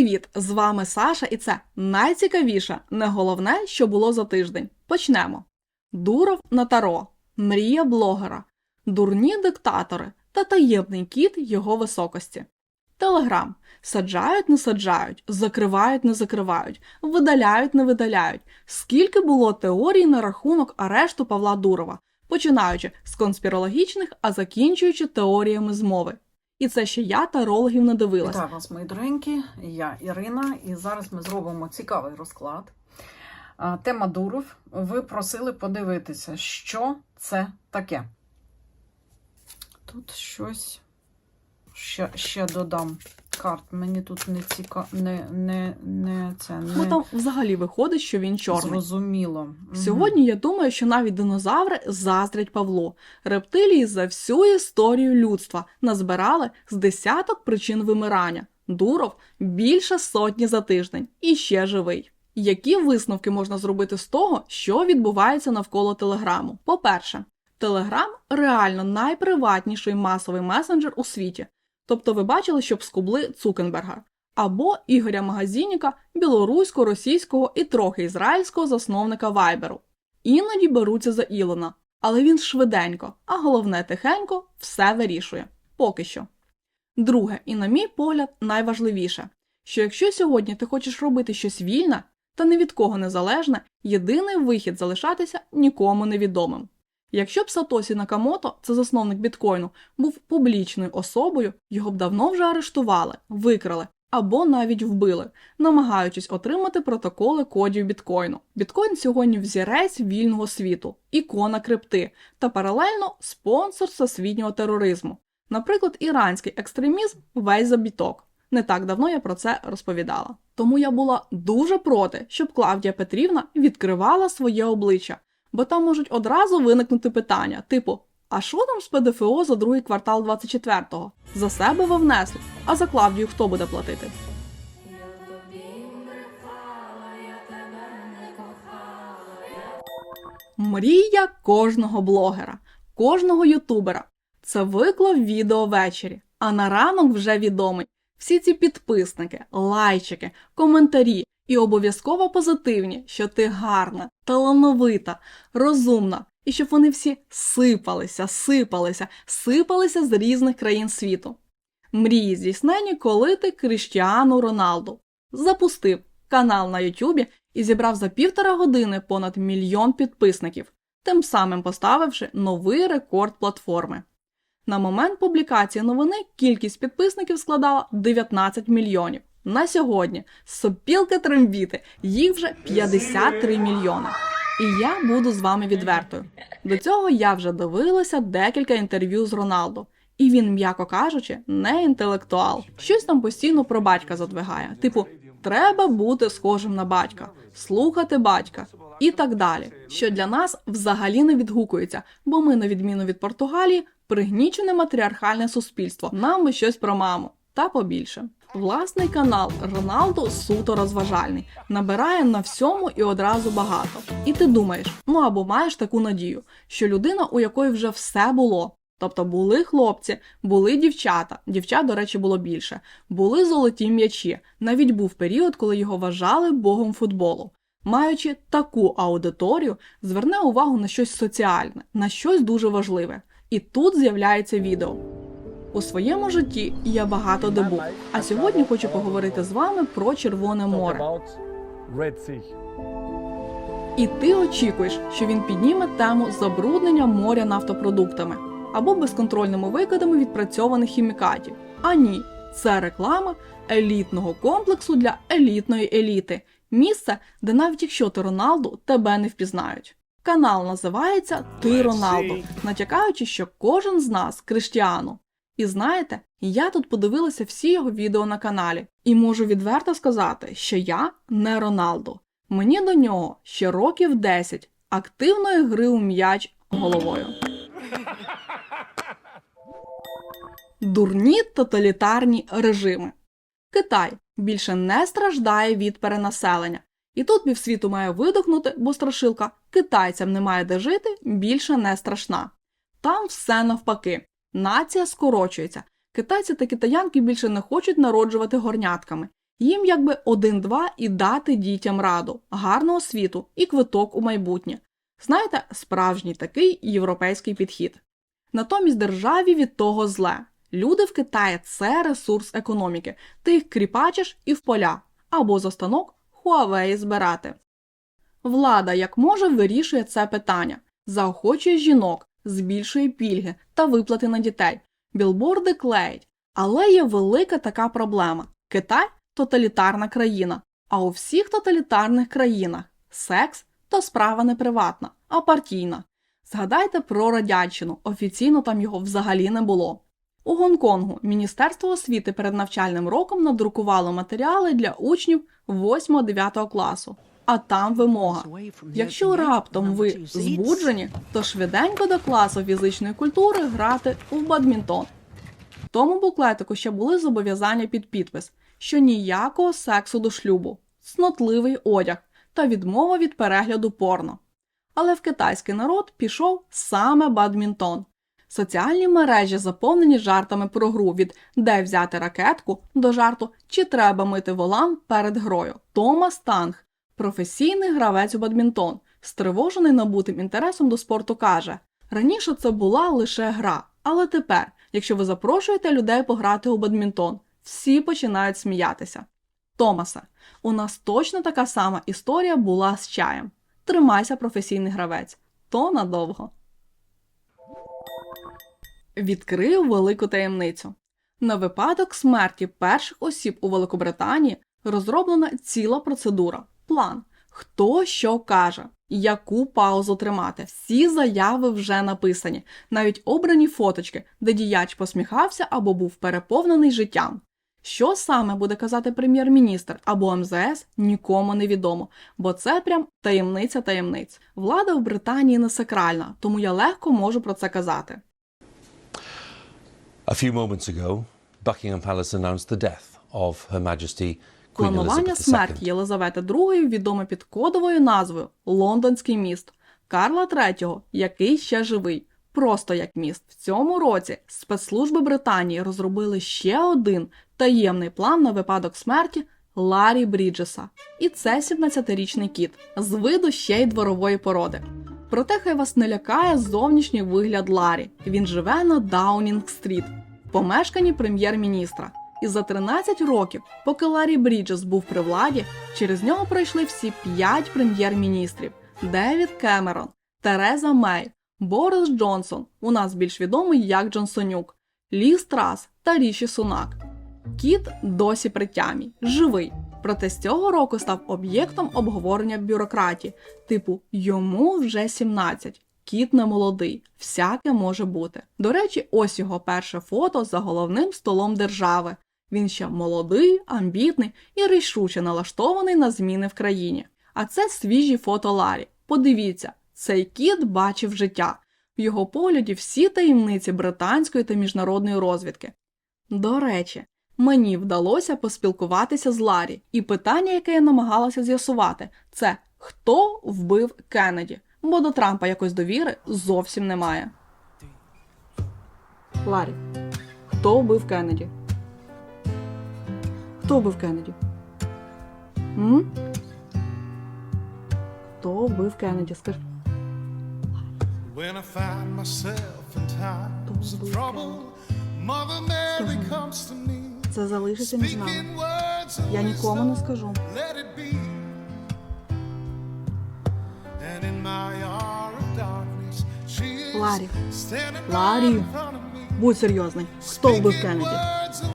Привіт! З вами Саша, і це найцікавіше, не головне, що було за тиждень. Почнемо. Дуров на таро, мрія блогера, дурні диктатори та таємний кіт його високості. Телеграм. Саджають, не саджають, закривають, не закривають, видаляють, не видаляють. Скільки було теорій на рахунок арешту Павла Дурова, починаючи з конспірологічних, а закінчуючи теоріями змови. І це ще я тарологів не надивилася. Вітаю вас, мої доренькі. Я Ірина, і зараз ми зробимо цікавий розклад. Тема Дуров. Ви просили подивитися, що це таке. Тут щось ще, ще додам карт. Мені тут не цікаво, не, не, не це не Ну там взагалі виходить, що він чорний. зрозуміло. Сьогодні я думаю, що навіть динозаври заздрять Павлу. Рептилії за всю історію людства назбирали з десяток причин вимирання. Дуров більше сотні за тиждень і ще живий. Які висновки можна зробити з того, що відбувається навколо телеграму? По-перше, Телеграм реально найприватніший масовий месенджер у світі. Тобто ви бачили, щоб скубли Цукенберга або Ігоря Магазініка, білоруського, російського і трохи ізраїльського засновника Вайберу. Іноді беруться за Ілона, але він швиденько, а головне тихенько все вирішує. Поки що. Друге, і на мій погляд, найважливіше, що якщо сьогодні ти хочеш робити щось вільне та ні від кого не залежне, єдиний вихід залишатися нікому невідомим. Якщо б Сатосі Накамото, це засновник біткоїну, був публічною особою, його б давно вже арештували, викрали або навіть вбили, намагаючись отримати протоколи кодів біткоїну. Біткоін сьогодні взірець вільного світу, ікона крипти та паралельно спонсор всесвітнього тероризму. Наприклад, іранський екстремізм весь за біток. Не так давно я про це розповідала. Тому я була дуже проти, щоб Клавдія Петрівна відкривала своє обличчя, бо там можуть одразу виникнути питання, типу: а що там з ПДФО за другий квартал 24-го? За себе ви внесли, а за Клавдію хто буде платити? Мрія кожного блогера, кожного ютубера. Це виклав відео ввечері, а на ранок вже відомий. Всі ці підписники, лайчики, коментарі і обов'язково позитивні, що ти гарна, талановита, розумна, і щоб вони всі сипалися, сипалися, сипалися з різних країн світу. Мрії здійснені, коли ти Кріштіану Роналду запустив канал на Ютубі і зібрав за півтора години понад мільйон підписників, тим самим поставивши новий рекорд платформи. На момент публікації новини кількість підписників складала 19 мільйонів. На сьогодні сопілки трембіти, їх вже 53 мільйони. І я буду з вами відвертою. До цього я вже дивилася декілька інтерв'ю з Роналду, і він, м'яко кажучи, не інтелектуал. Щось там постійно про батька задвигає. Типу, треба бути схожим на батька, слухати батька і так далі. Що для нас взагалі не відгукується, бо ми, на відміну від Португалії, пригнічене матріархальне суспільство. Нам би щось про маму та побільше. Власний канал Роналду суто розважальний, набирає на всьому і одразу багато. І ти думаєш, ну або маєш таку надію, що людина, у якої вже все було. Тобто були хлопці, були дівчата, дівчат, до речі, було більше, були золоті м'ячі. Навіть був період, коли його вважали богом футболу. Маючи таку аудиторію, зверне увагу на щось соціальне, на щось дуже важливе. І тут з'являється відео. У своєму житті я багато де був, а сьогодні хочу поговорити з вами про Червоне море. І ти очікуєш, що він підніме тему забруднення моря нафтопродуктами або безконтрольними викидами відпрацьованих хімікатів. А ні, це реклама елітного комплексу для елітної еліти. Місце, де навіть якщо ти Роналду, тебе не впізнають. Канал називається Ти Роналду, натякаючи, що кожен з нас Криштіану. І знаєте, я тут подивилася всі його відео на каналі, і можу відверто сказати, що я не Роналду. Мені до нього ще років 10 активної гри у м'яч головою. Дурні тоталітарні режими. Китай більше не страждає від перенаселення. І тут півсвіту має видохнути, бо страшилка китайцям немає де жити, більше не страшна. Там все навпаки. Нація скорочується. Китайці та китаянки більше не хочуть народжувати горнятками. Їм якби один-два і дати дітям раду, гарну освіту і квиток у майбутнє. Знаєте, справжній такий європейський підхід. Натомість державі від того зле. Люди в Китаї це ресурс економіки. Ти їх кріпачиш і в поля, або за станок Huawei збирати. Влада як може вирішує це питання, заохочує жінок, збільшує пільги та виплати на дітей, білборди клеїть. Але є велика така проблема: Китай тоталітарна країна, а у всіх тоталітарних країнах секс то справа не приватна, а партійна. Згадайте про радянщину, офіційно там його взагалі не було. У Гонконгу Міністерство освіти перед навчальним роком надрукувало матеріали для учнів 8-9 класу. А там вимога. Якщо раптом ви збуджені, то швиденько до класу фізичної культури грати у бадмінтон. В тому буклетику ще були зобов'язання під підпис, що ніякого сексу до шлюбу, цнотливий одяг та відмова від перегляду порно. Але в китайський народ пішов саме бадмінтон. Соціальні мережі заповнені жартами про гру від де взяти ракетку до жарту чи треба мити волан перед грою. Томас Танг, професійний гравець у бадмінтон, стривожений набутим інтересом до спорту, каже: раніше це була лише гра, але тепер, якщо ви запрошуєте людей пограти у бадмінтон, всі починають сміятися. Томасе, у нас точно така сама історія була з чаєм. Тримайся, професійний гравець, то надовго. Відкрив велику таємницю. На випадок смерті перших осіб у Великобританії розроблена ціла процедура, план. Хто що каже, яку паузу тримати. Всі заяви вже написані, навіть обрані фоточки, де діяч посміхався або був переповнений життям. Що саме буде казати прем'єр-міністр або МЗС, нікому не відомо, бо це прям таємниця таємниць. Влада в Британії не сакральна, тому я легко можу про це казати. A few moments ago, Buckingham Palace announced the death of Her Majesty Queen Планування Elizabeth смерті Єлизавети II відоме під кодовою назвою Лондонський міст Карла III, який ще живий, просто як міст. В цьому році спецслужби Британії розробили ще один таємний план на випадок смерті Ларі Бріджеса. І це 17-річний кіт з виду ще й дворової породи. Проте хай вас не лякає зовнішній вигляд Ларі. Він живе на Даунінг-стріт, помешканні прем'єр-міністра. І за 13 років, поки Ларі Бріджес був при владі, через нього пройшли всі п'ять прем'єр-міністрів: Девід Кемерон, Тереза Мей, Борис Джонсон, у нас більш відомий як Джонсонюк, Лі Страс та Ріші Сунак. Кіт досі при тямі, живий. Проте з цього року став об'єктом обговорення бюрократії, типу йому вже 17, кіт не молодий, всяке може бути. До речі, ось його перше фото за головним столом держави. Він ще молодий, амбітний і рішуче налаштований на зміни в країні. А це свіжі фото Ларі. Подивіться, цей кіт бачив життя. В його погляді всі таємниці британської та міжнародної розвідки. До речі, мені вдалося поспілкуватися з Ларі, і питання, яке я намагалася з'ясувати, це хто вбив Кеннеді, бо до Трампа якось довіри зовсім немає. Ларі, хто вбив Кеннеді? Хто вбив Кеннеді? М? Хто вбив Кеннеді? Скажи. When I find myself in times of trouble, Mother Mary comes to me, Це залишиться між нами. Я нікому не скажу. Ларі, Ларі. будь серйозний. Хто вбив Кеннеді?